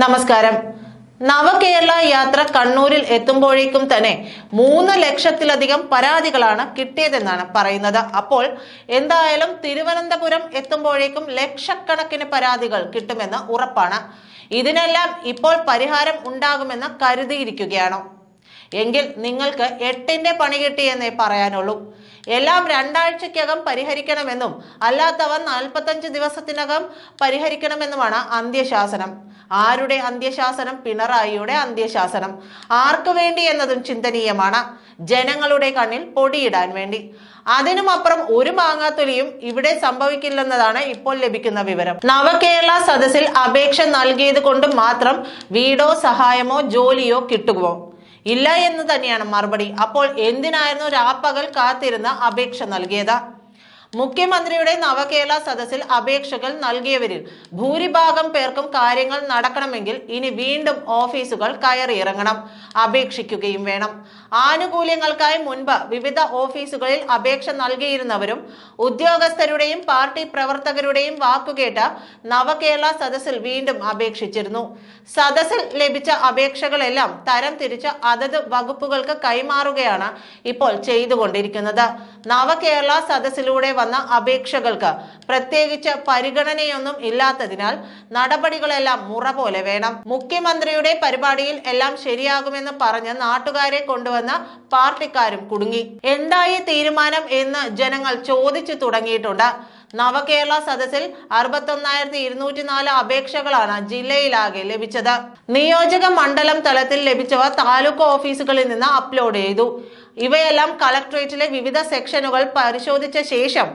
നമസ്കാരം. നവകേരള യാത്ര കണ്ണൂരിൽ എത്തുമ്പോഴേക്കും തന്നെ മൂന്ന് ലക്ഷത്തിലധികം പരാതികളാണ് കിട്ടിയതെന്നാണ് പറയുന്നത്. അപ്പോൾ എന്തായാലും തിരുവനന്തപുരം എത്തുമ്പോഴേക്കും ലക്ഷക്കണക്കിന് പരാതികൾ കിട്ടുമെന്ന് ഉറപ്പാണ്. ഇതിനെല്ലാം ഇപ്പോൾ പരിഹാരം ഉണ്ടാകുമെന്ന് കരുതിയിരിക്കുകയാണോ. എങ്കിൽ നിങ്ങൾക്ക് എട്ടിന്റെ പണി കിട്ടിയെന്നേ പറയാനുള്ളൂ. എല്ലാം രണ്ടാഴ്ചക്കകം പരിഹരിക്കണമെന്നും അല്ലാത്തവ നാൽപ്പത്തഞ്ച് ദിവസത്തിനകം പരിഹരിക്കണമെന്നുമാണ് അന്ത്യശാസനം. ആരുടെ അന്ത്യശാസനം? പിണറായിയുടെ അന്ത്യശാസനം. ആർക്കു വേണ്ടി എന്നതും ചിന്തനീയമാണ്. ജനങ്ങളുടെ കണ്ണിൽ പൊടിയിടാൻ വേണ്ടി. അതിനുമപ്പുറം ഒരു മാങ്ങാത്തൊലിയും ഇവിടെ സംഭവിക്കില്ലെന്നതാണ് ഇപ്പോൾ ലഭിക്കുന്ന വിവരം. നവകേരള സദസ്സിൽ അപേക്ഷ നൽകിയത് കൊണ്ട് മാത്രം വീടോ സഹായമോ ജോലിയോ കിട്ടുമോ? ഇല്ല എന്ന് തന്നെയാണ് മറുപടി. അപ്പോൾ എന്തിനായിരുന്നു രാപ്പകൽ കാത്തിരുന്ന് അപേക്ഷ നൽകിയത്? മുഖ്യമന്ത്രിയുടെ നവകേരള സദസ്സിൽ അപേക്ഷകൾ നൽകിയവരിൽ ഭൂരിഭാഗം പേർക്കും കാര്യങ്ങൾ നടക്കണമെങ്കിൽ ഇനി വീണ്ടും ഓഫീസുകൾ കയറിയിറങ്ങണം. അപേക്ഷിക്കുകയും വേണം. ആനുകൂല്യങ്ങൾക്കായി മുൻപ് വിവിധ ഓഫീസുകളിൽ അപേക്ഷ നൽകിയിരുന്നവരും ഉദ്യോഗസ്ഥരുടെയും പാർട്ടി പ്രവർത്തകരുടെയും വാക്കുകേട്ട് നവകേരള സദസ്സിൽ വീണ്ടും അപേക്ഷിച്ചിരുന്നു. സദസ്സിൽ ലഭിച്ച അപേക്ഷകളെല്ലാം തരം തിരിച്ച് അതത് വകുപ്പുകൾക്ക് കൈമാറുകയാണ് ഇപ്പോൾ ചെയ്തുകൊണ്ടിരിക്കുന്നത്. നവകേരള സദസ്സിലൂടെ വന്ന അപേക്ഷകൾക്ക് പ്രത്യേകിച്ച് പരിഗണനയൊന്നും ഇല്ലാത്തതിനാൽ നടപടികളെല്ലാം മുറ പോലെ വേണം. മുഖ്യമന്ത്രിയുടെ പരിപാടിയിൽ എല്ലാം ശരിയാകുമെന്ന് പറഞ്ഞ് നാട്ടുകാരെ കൊണ്ടുവന്ന പാർട്ടിക്കാരും കുടുങ്ങി. എന്തായി തീരുമാനം എന്ന് ജനങ്ങൾ ചോദിച്ചു തുടങ്ങിയിട്ടുണ്ട്. നവകേരള സദസ്സിൽ അറുപത്തൊന്നായിരത്തി ഇരുന്നൂറ്റി നാല് അപേക്ഷകളാണ് ജില്ലയിലാകെ ലഭിച്ചത്. നിയോജക മണ്ഡലം തലത്തിൽ ലഭിച്ചവ താലൂക്ക് ഓഫീസുകളിൽ നിന്ന് അപ്ലോഡ് ചെയ്തു. ഇവയെല്ലാം കളക്ട്രേറ്റിലെ വിവിധ സെക്ഷനുകൾ പരിശോധിച്ച ശേഷം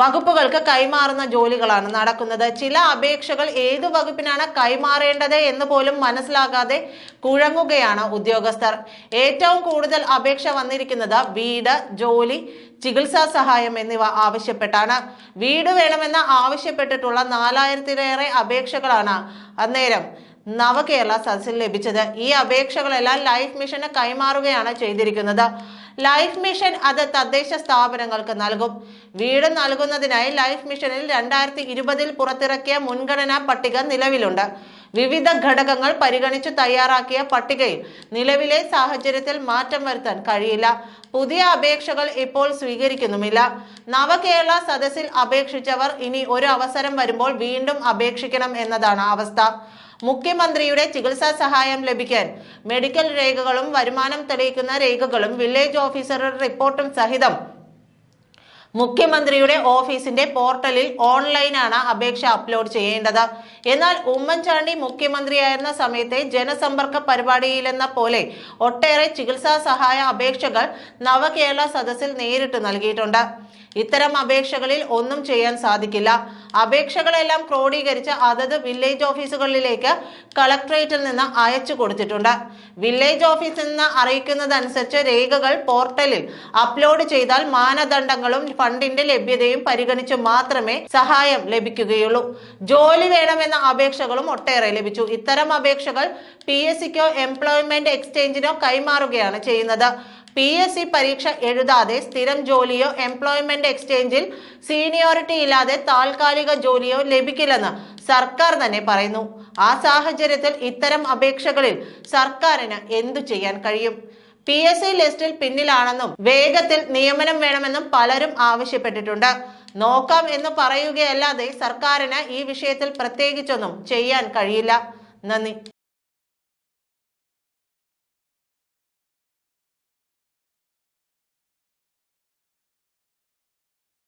വകുപ്പുകൾക്ക് കൈമാറുന്ന ജോലികളാണ് നടക്കുന്നത്. ചില അപേക്ഷകൾ ഏത് വകുപ്പിനാണ് കൈമാറേണ്ടത് എന്ന് പോലും മനസ്സിലാകാതെ കുഴങ്ങുകയാണ് ഉദ്യോഗസ്ഥർ. ഏറ്റവും കൂടുതൽ അപേക്ഷ വന്നിരിക്കുന്നത് വീട് ജോലി ചികിത്സാ സഹായം എന്നിവ ആവശ്യപ്പെട്ടാണ്. വീട് വേണമെന്ന് ആവശ്യപ്പെട്ടിട്ടുള്ള നാലായിരത്തിലേറെ അപേക്ഷകളാണ് അന്നേരം നവകേരള സദസ്സിൽ ലഭിച്ചത്. ഈ അപേക്ഷകളെല്ലാം ലൈഫ് മിഷന് കൈമാറുകയാണ് ചെയ്തിരിക്കുന്നത്. ലൈഫ് മിഷൻ അത് തദ്ദേശ സ്ഥാപനങ്ങൾക്ക് നൽകും. വീട് നൽകുന്നതിനായി ലൈഫ് മിഷനിൽ രണ്ടായിരത്തി ഇരുപതിൽ പുറത്തിറക്കിയ മുൻഗണനാ പട്ടിക നിലവിലുണ്ട്. വിവിധ ഘടകങ്ങൾ പരിഗണിച്ചു തയ്യാറാക്കിയ പട്ടികയിൽ നിലവിലെ സാഹചര്യത്തിൽ മാറ്റം വരുത്താൻ കഴിയില്ല. പുതിയ അപേക്ഷകൾ ഇപ്പോൾ സ്വീകരിക്കുന്നുമില്ല. നവകേരള സദസ്സിൽ അപേക്ഷിച്ചവർ ഇനി ഒരു അവസരം വരുമ്പോൾ വീണ്ടും അപേക്ഷിക്കണം എന്നതാണ് അവസ്ഥ. മുഖ്യമന്ത്രിയുടെ ചികിത്സാ സഹായം ലഭിക്കാൻ മെഡിക്കൽ രേഖകളും വരുമാനം തെളിയിക്കുന്ന രേഖകളും വില്ലേജ് ഓഫീസറുടെ റിപ്പോർട്ടും സഹിതം മുഖ്യമന്ത്രിയുടെ ഓഫീസിന്റെ പോർട്ടലിൽ ഓൺലൈനാണ് അപേക്ഷ അപ്ലോഡ് ചെയ്യേണ്ടത്. എന്നാൽ ഉമ്മൻചാണ്ടി മുഖ്യമന്ത്രിയായിരുന്ന സമയത്തെ ജനസമ്പർക്ക പരിപാടിയിലെന്ന പോലെ ഒട്ടേറെ ചികിത്സാ സഹായ അപേക്ഷകൾ നവകേരള സദസ്സിൽ നേരിട്ട് നൽകിയിട്ടുണ്ട്. ഇത്തരം അപേക്ഷകളിൽ ഒന്നും ചെയ്യാൻ സാധിക്കില്ല. അപേക്ഷകളെല്ലാം ക്രോഡീകരിച്ച് അതത് വില്ലേജ് ഓഫീസുകളിലേക്ക് കളക്ടറേറ്റിൽ നിന്ന് അയച്ചു കൊടുത്തിട്ടുണ്ട്. വില്ലേജ് ഓഫീസിൽ നിന്ന് അറിയിക്കുന്നതനുസരിച്ച് രേഖകൾ പോർട്ടലിൽ അപ്ലോഡ് ചെയ്താൽ മാനദണ്ഡങ്ങളും ഫണ്ടിന്റെ ലഭ്യതയും പരിഗണിച്ച് മാത്രമേ സഹായം ലഭിക്കുകയുള്ളൂ. ജോലി വേണമെന്ന അപേക്ഷകളും ഒട്ടേറെ ലഭിച്ചു. ഇത്തരം അപേക്ഷകൾ പി എസ് സിക്കോ എംപ്ലോയ്മെന്റ് എക്സ്ചേഞ്ചിനോ കൈമാറുകയാണ് ചെയ്യുന്നത്. പി എസ് സി പരീക്ഷ എഴുതാതെ സ്ഥിരം ജോലിയോ എംപ്ലോയ്മെന്റ് എക്സ്ചേഞ്ചിൽ സീനിയോറിറ്റി ഇല്ലാതെ താൽക്കാലിക ജോലിയോ ലഭിക്കില്ലെന്ന് സർക്കാർ തന്നെ പറയുന്നു. ആ സാഹചര്യത്തിൽ ഇത്തരം അപേക്ഷകളിൽ സർക്കാരിന് എന്തു ചെയ്യാൻ കഴിയും? പി എസ് സി ലിസ്റ്റിൽ പിന്നിലാണെന്നും വേഗത്തിൽ നിയമനം വേണമെന്നും പലരും ആവശ്യപ്പെട്ടിട്ടുണ്ട്. നോക്കാം എന്ന് പറയുകയല്ലാതെ സർക്കാരിന് ഈ വിഷയത്തിൽ പ്രത്യേകിച്ചൊന്നും ചെയ്യാൻ കഴിയില്ല. നന്ദി.